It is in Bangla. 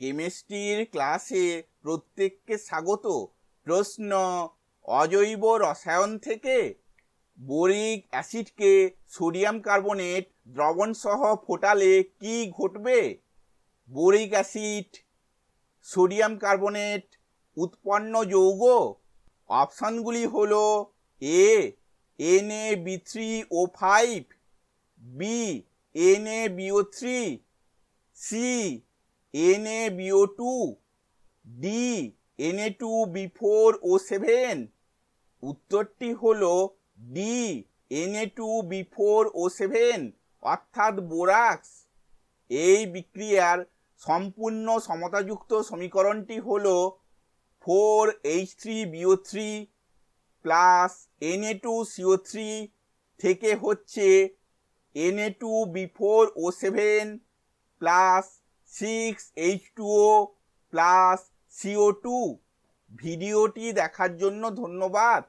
কেমিস্ট্রির ক্লাসে প্রত্যেককে স্বাগত। প্রশ্ন, অজৈব রসায়ন থেকে বোরিক অ্যাসিডকে সোডিয়াম কার্বনেট দ্রবণ সহ ফোটালে কি ঘটবে? বোরিক অ্যাসিড, সোডিয়াম কার্বনেট উৎপন্ন যৌগ? অপশানগুলি হলো A N A B three O five, B N A B O three, C N A B O two D N A two B four O seven উত্তরটি হলো D N A two B four O seven অর্থাৎ বোরাক্স। এই বিক্রিয়ার সম্পূর্ণ সমতাযুক্ত সমীকরণটি হলো four H three B O three plus N A two C O three থেকে হচ্ছে N A two B four O seven plus six H two O plus C O two ভিডিওটি দেখার জন্য ধন্যবাদ।